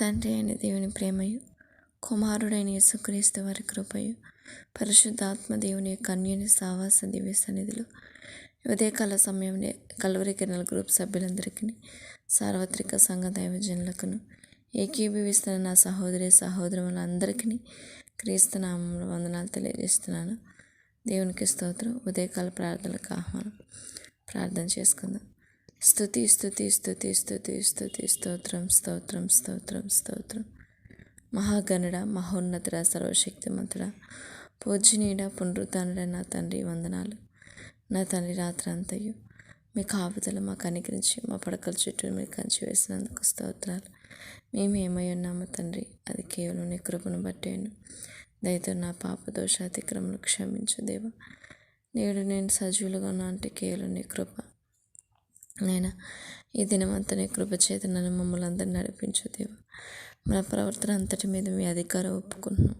తండ్రి అయిన దేవుని ప్రేమయు కుమారుడైన యేసుక్రీస్తు వారి కృపయు పరిశుద్ధాత్మ దేవుని యొక్క సావాస దివ్య సన్నిధిలో ఉదయకాల సమయంలో కలవరి కిరణాల గ్రూప్ సభ్యులందరికీ సార్వత్రిక సంఘ దైవజనులకును ఏకీభవిస్తున్న నా సహోదరి సహోదరులందరికీ క్రీస్తు వందనాలు తెలియజేస్తున్నాను. దేవునికి స్తోత్రం. ఉదయకాల ప్రార్థనలకు ఆహ్వానం. ప్రార్థన చేసుకుందాం. స్థుతి స్థుతి స్థుతి స్థుతి స్థుతి స్తోత్రం స్తోత్రం స్తోత్రం స్తోత్రం మహాగణుడ మహోన్నతుడ సర్వశక్తిమంతుడ పూజనీయుడ పునరుద్ధానుడ నా తండ్రి వందనాలు. నా తండ్రి రాత్రి అంతయు మీ కాపుదల మాకు అనుగ్రహించి మా పడకల చుట్టూ మీరు కంచి వేసినందుకు స్తోత్రాలు. మేము ఏమై తండ్రి అది కేవలం నీ కృపను బట్టేను దయతో నా పాప దోషాతిక్రమను క్షమించు దేవా. నేడు నేను సజీవులుగా ఉన్నా అంటే కేవలం నీ కృప. నైనా? ఈ దినమంతా నీ కృపచేత నన్ను మమ్మల్ని అందరినీ నడిపించు దేవా. మన ప్రవర్తన అంతటి మీద మీ అధికారం ఒప్పుకున్నాను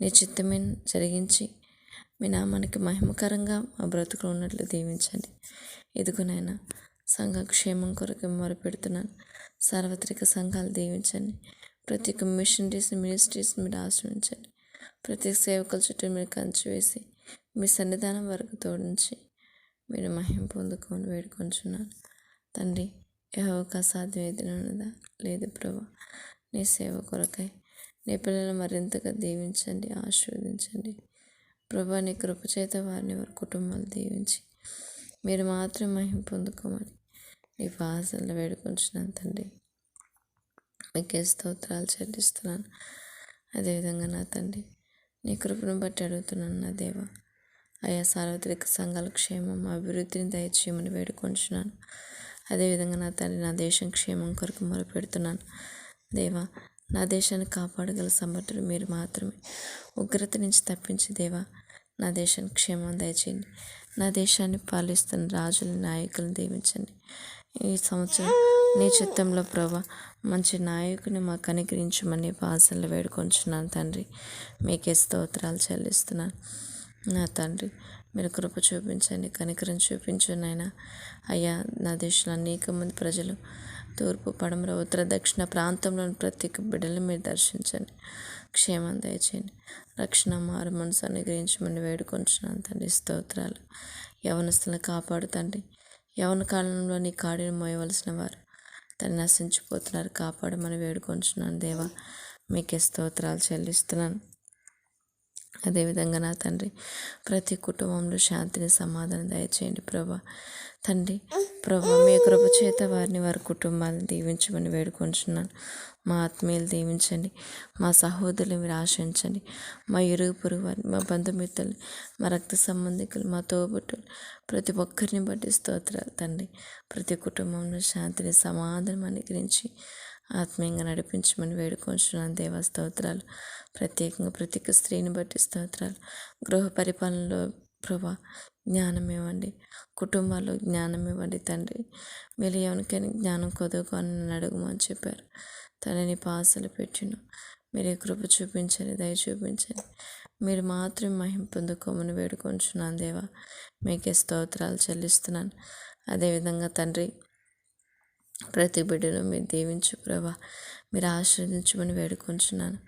నీ చిత్తమే జరిగించి మీ నామానికి మహిమకరంగా మా బ్రతుకులు ఉన్నట్లు దీవించండి. ఎదుగునైనా సంఘ క్షేమం కొరకు మొరపెడుతున్నాను సార్వత్రిక సంఘాలు దీవించండి. ప్రతి ఒక్క మిషనరీస్ మినిస్ట్రీస్ మీరు ఆశ్రయించండి. ప్రతి సేవకుల చుట్టూ మీరు కంచి వేసి మీ సన్నిధానం వరకు తోడించి మీరు మహిం పొందుకొని వేడుకొంచున్నాను. తండ్రి యహోక అసాధ్యం ఏదైనా లేదు ప్రభా నీ సేవ కొరకై నీ పిల్లలు మరింతగా దీవించండి ఆశీర్వదించండి. ప్రభా నీ కృపచేత వారిని వారి కుటుంబాలు దీవించి మీరు మాత్రం మహిం పొందుకోమని నీ భాషల్లో వేడుకొంచున్నాను తండ్రి. మీకే స్తోత్రాలు చెల్లిస్తున్నాను. అదేవిధంగా నా తండ్రి నీ కృపను బట్టి అడుగుతున్నాను నా దేవా ఆయా సార్వత్రిక సంఘాల క్షేమం అభివృద్ధిని దయచేయమని వేడుకొంచున్నాను. అదేవిధంగా నా తండ్రి నా దేశం క్షేమం కొరకు మొరపెడుతున్నాను. దేవా నా దేశాన్ని కాపాడగల సమర్థుడు మీరు మాత్రమే. ఉగ్రత నుంచి తప్పించి దేవా నా దేశానికి క్షేమం దయచేయండి. నా దేశాన్ని పాలిస్తున్న రాజుల నాయకులను దీవించండి. ఈ సంవత్సరం నీ చిత్తంలో ప్రభా మంచి నాయకుని మాకు అనుగ్రహించమని భాషల్లో వేడుకొంచున్నాను తండ్రి. మీకే స్తోత్రాలు చెల్లిస్తున్నాను. నా తండ్రి మీరు కృప చూపించండి కనికరం చూపించనైనా అయ్యా నా దేశంలో అనేక మంది ప్రజలు తూర్పు పడమర ఉత్తర దక్షిణ ప్రాంతంలోని ప్రతి బిడ్డలు మీరు దర్శించండి. క్షేమం దయచేయండి. రక్షణ మారు మనసు అనుగ్రహించమని వేడుకొంచున్నాను తండ్రి. స్తోత్రాలు. యవనస్తులను కాపాడుతండి యవన కాలంలో నీ కాడిని మోయవలసిన వారు తను నశించిపోతున్నారు. కాపాడమని వేడుకొంచున్నాను దేవా. మీకే స్తోత్రాలు చెల్లిస్తున్నాను. అదేవిధంగా నా తండ్రి ప్రతి కుటుంబంలో శాంతిని సమాధానం దయచేయండి ప్రభా. తండ్రి ప్రభా మీ కృప చేత వారిని వారి కుటుంబాలను దీవించమని వేడుకొంచున్నాను. మా ఆత్మీయులు దీవించండి. మా సహోదరులు మీరు ఆశించండి. మా ఇరుగు పొరుగు వారిని మా బంధుమిత్రులు మా రక్త సంబంధికులు మా తోబుట్టులు ప్రతి ఒక్కరిని బట్టి స్తోత్రాలు. తండ్రి ప్రతి కుటుంబంలో శాంతిని సమాధానం అనుగ్రహించి ఆత్మీయంగా నడిపించమని వేడుకొంచున్నాను. దేవా స్తోత్రాలు. ప్రత్యేకంగా ప్రతి స్త్రీని బట్టి స్తోత్రాలు. గృహ పరిపాలనలో ప్రభా జ్ఞానం ఇవ్వండి. కుటుంబాల్లో జ్ఞానం ఇవ్వండి తండ్రి. మీరు ఎవరికైనా జ్ఞానం కొదుకొని అడుగుమని చెప్పారు. తనని పాసలు పెట్టిను మీరు కృప చూపించండి దయ చూపించండి. మీరు మాత్రం మహిం పొందుకోమని వేడుకొంచున్నాను దేవా. మీకే స్తోత్రాలు చెల్లిస్తున్నాను. అదేవిధంగా తండ్రి ప్రతి బిడ్డను మీరు దీవించు ప్రభా. మీరు ఆశ్రదించమని వేడుకొంచున్నాను.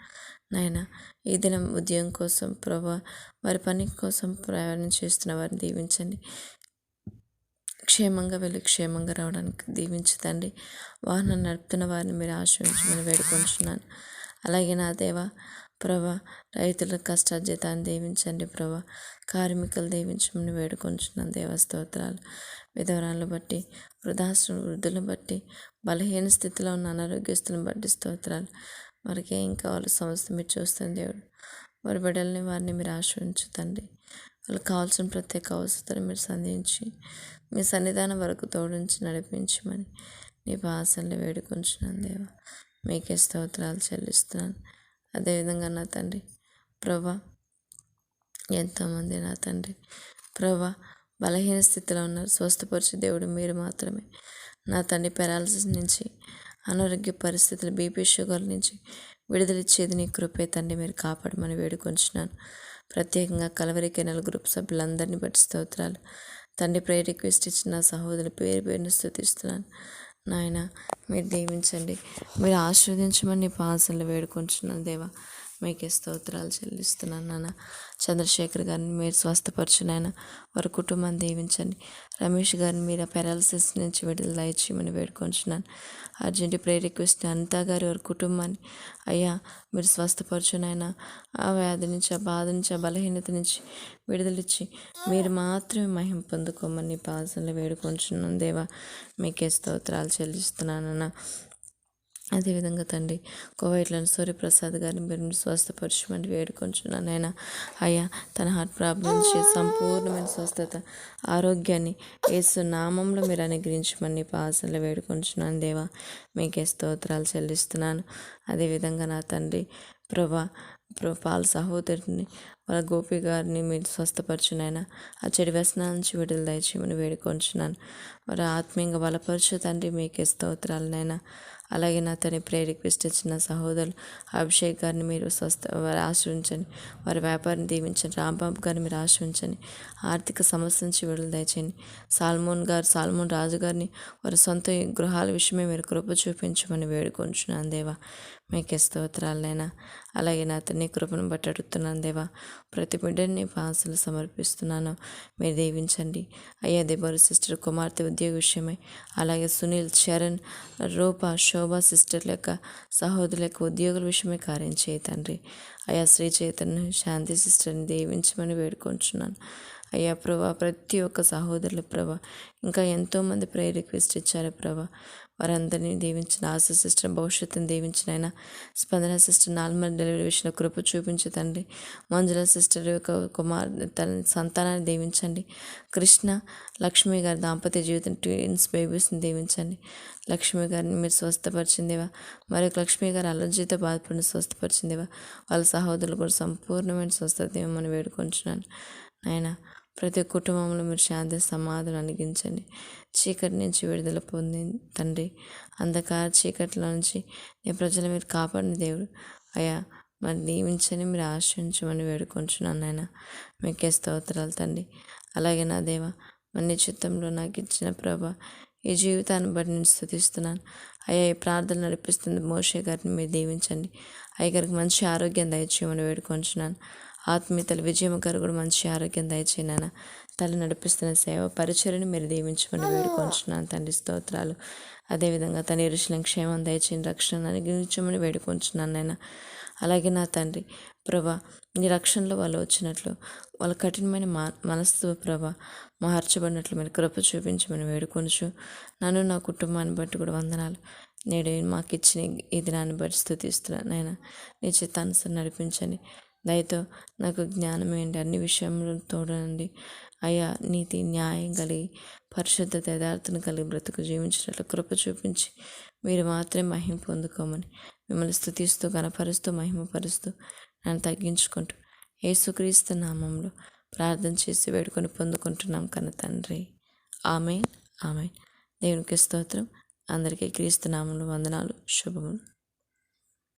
నాయన ఈ దినం ఉద్యోగం కోసం ప్రభా వారి పని కోసం ప్రయాణం చేస్తున్న వారిని దీవించండి. క్షేమంగా వెళ్ళి క్షేమంగా రావడానికి దీవించదండి. వాహనం నడుపుతున్న వారిని మీరు ఆశ్రయించమని వేడుకొంచున్నాను. అలాగే నా దేవ ప్రభా రైతుల కష్టార్జితాన్ని దీవించండి ప్రభా. కార్మికులు దీవించమని వేడుకుంటున్నాను దేవస్తోత్రాలు విధవరాలను బట్టి వృద్ధాశ్రమ వృద్ధులను బట్టి బలహీన స్థితిలో ఉన్న అనారోగ్యస్తులను బట్టి స్తోత్రాలు. వారికి ఏం కావాలో సమస్య మీరు చూస్తుంది దేవుడు. వారి బిడ్డల్ని వారిని మీరు ఆశ్రయించుతండి వాళ్ళకి కావాల్సిన ప్రత్యేక అవసరతను మీరు సంధించి మీ సన్నిధానం వరకు తోడించి నడిపించమని నీ భాషల్ని వేడుకుంటున్నాను దేవ. మీకే స్తోత్రాలు చెల్లిస్తున్నాను. అదేవిధంగా నా తండ్రి ప్రభా ఎంతోమంది నా తండ్రి ప్రభా బలహీన స్థితిలో ఉన్నారు స్వస్థపరిచే దేవుడు మీరు మాత్రమే. నా తండ్రి పెరాలసిస్ నుంచి అనారోగ్య పరిస్థితులు బీపీ షుగర్ నుంచి విడుదలిచ్చేది నీ కృపే తండ్రి. మీరు కాపాడమని వేడుకొంచున్నాను. ప్రత్యేకంగా కలవరి కెనల్ గ్రూప్ సభ్యులందరినీ బట్టి స్తోత్రాలు. తండ్రి ప్రే రిక్వెస్ట్ ఇచ్చిన సహోదరుల పేరు పేరును స్థుతిస్తున్నాను నాయన మీరు దీవించండి. మీరు ఆశీర్వదించమని పాసనలు వేడుకొంచున్నాను దేవా. మీకే స్తోత్రాలు చెల్లిస్తున్నాను నాన్న. చంద్రశేఖర్ గారిని మీరు స్వస్థపరచు నాయన. వారి కుటుంబాన్ని దీవించండి. రమేష్ గారిని మీరు పెరాలసిస్ నుంచి విడుదల దయచేయమని వేడుకొంచున్నాను. అర్జెంట్ ప్రే రిక్వెస్ట్ అనితా గారి వారి కుటుంబాన్ని. అయ్యా మీరు స్వస్థపరచు నాయన. ఆ వ్యాధి నుంచి ఆ బాధ నుంచి ఆ బలహీనత నుంచి విడుదలిచ్చి మీరు మాత్రమే మహిం పొందుకోమని పాసనలు వేడుకొంచున్నాను దేవా. మీకే స్తోత్రాలు చెల్లిస్తున్నానన్న అదేవిధంగా తండ్రి కోవైట్లను సూర్యప్రసాద్ గారిని మీరు స్వస్థపరచమని వేడుకొంచున్నాను. ఆయన అయ్యా తన హార్ట్ ప్రాబ్లం నుంచి సంపూర్ణమైన స్వస్థత ఆరోగ్యాన్ని వేసు నామంలో మీరు అనుగ్రహించమని పాసలు వేడుకొంచున్నాను. దేవా మీకే స్తోత్రాలు చెల్లిస్తున్నాను. అదేవిధంగా నా తండ్రి ప్రభా పాల సహోదరుని వాళ్ళ గోపి గారిని మీరు స్వస్థపరచునైనా ఆ చెడు వ్యసనాల నుంచి విడుదల దయచేయమని వేడుకొంచున్నాను. మరి ఆత్మీయంగా బలపరచు తండ్రి మీకే స్తోత్రాలనైనా అలాగే నా తన ప్రే రిక్వెస్ట్ ఇచ్చిన సహోదరులు అభిషేక్ గారిని మీరు స్వస్థ వారి ఆశ్రయించండి. వారి వ్యాపారం దీవించండి. రాంబాబు గారిని మీరు ఆశ్రయించండి. ఆర్థిక సమస్య నుంచి విడుదల దయచేయండి. సాల్మోన్ గారు సాల్మోన్ రాజు గారిని వారి సొంత గృహాల విషయమే మీరు కృప చూపించమని వేడుకొంచున్నాను దేవా. మీకే స్తోత్రాలైనా అలాగే నా తండ్రి కృపను బట్టి అడుగుతున్నాను దేవా. ప్రతి బిడ్డని పాసలు సమర్పిస్తున్నాను. మీరు దీవించండి. అయ్యా దేవరు సిస్టర్ కుమార్తె ఉద్యోగ విషయమై అలాగే సునీల్ చరణ్ రూప శోభ సిస్టర్ లెక్క సహోదరుల యొక్క ఉద్యోగుల విషయమై కార్యం చేయ తండ్రి. అయ్యా శ్రీ చైతన్య శాంతి సిస్టర్ని దీవించమని వేడుకొంచున్నాను. అయ్యా ప్రభా ప్రతి ఒక్క సహోదరుల ప్రభా ఇంకా ఎంతోమంది ప్రేయర్ రిక్వెస్ట్ ఇచ్చారు ప్రభా. వారందరినీ దీవించిన ఆశ సిస్టర్ భవిష్యత్తును దీవించిన ఆయన. స్పందన సిస్టర్ నార్మల్ డెలివరీ విషయంలో కృప చూపించి తండ్రి. మంజుల సిస్టర్ యొక్క కుమార్ తన సంతానాన్ని దీవించండి. కృష్ణ లక్ష్మి గారి దాంపత్య జీవితం ట్విన్స్ బేబీస్ని దీవించండి. లక్ష్మి గారిని మీరు స్వస్థపరిచిందేవా మరి లక్ష్మి గారు అలర్జీతో బాధపడిన స్వస్థపరిచిందేవా వాళ్ళ సహోదరులు కూడా సంపూర్ణమైన స్వస్థత మనం వేడుకుంటున్నాను ఆయన ప్రతి కుటుంబంలో మీరు శాంతి సమాధానం అనిగించండి చీకటి నుంచి విడుదల పొంది తండ్రి. అంధకార చీకట్లో నుంచి నీ ప్రజలు మీరు కాపాడిన దేవుడు. అయ్యా మరి దీవించని మీరు ఆశ్రయించమని వేడుకొంచున్నాను నాయన. మీకే స్తోత్రాలు తండ్రి. అలాగే నా దేవ మన చిత్తంలో నాకు ఇచ్చిన ప్రభ ఈ జీవితాన్ని బట్టి నేను స్థుతిస్తున్నాను. అయ్యా ఈ ప్రార్థన నడిపిస్తుంది మోషే గారిని మీరు దీవించండి. అయ్యగారికి మంచి ఆరోగ్యం దయచేయమని వేడుకొంచున్నాను. ఆత్మీయతలు విజయం గారు కూడా మంచి ఆరోగ్యం దయచేయన తల్లి నడిపిస్తున్న సేవ పరిచయని మీరు దీవించమని వేడుకొంచున్నాను. తండ్రి స్తోత్రాలు. అదేవిధంగా తన ఇరుషులను క్షేమం దయచేయని రక్షణ అనుగ్రహించమని వేడుకొంచున్నాను నాయన. అలాగే నా తండ్రి ప్రభా నీ రక్షణలో వాళ్ళు వచ్చినట్లు వాళ్ళ కఠినమైన మా మనస్సు ప్రభ మార్చబడినట్లు మీరు కృప చూపించమని వేడుకొంచు. నన్ను నా కుటుంబాన్ని బట్టి కూడా వందనాలు. నేడు మాకు ఇచ్చిన ఈ దినాన్ని బట్టి స్థుతిస్తున్నాను నేను నీ చిత్తానుసరి నడిపించండి. దయతో నాకు జ్ఞానం ఏంటి అన్ని విషయంలో తోడనండి అయ్యా నీతి న్యాయం కలిగి పరిశుద్ధ యథార్థను కలిగి బ్రతుకు జీవించినట్లు కృప చూపించి మీరు మాత్రమే మహిమ పొందుకోమని మిమ్మల్ని స్థుతిస్తూ కనపరుస్తూ మహిమపరుస్తూ నన్ను తగ్గించుకుంటూ యేసుక్రీస్తు నామంలో ప్రార్థన చేసి వేడుకొని పొందుకుంటున్నాం కన్న తండ్రి. ఆమె ఆమె దేవునికి స్తోత్రం. అందరికీ క్రీస్తు నామంలో వందనాలు శుభములు.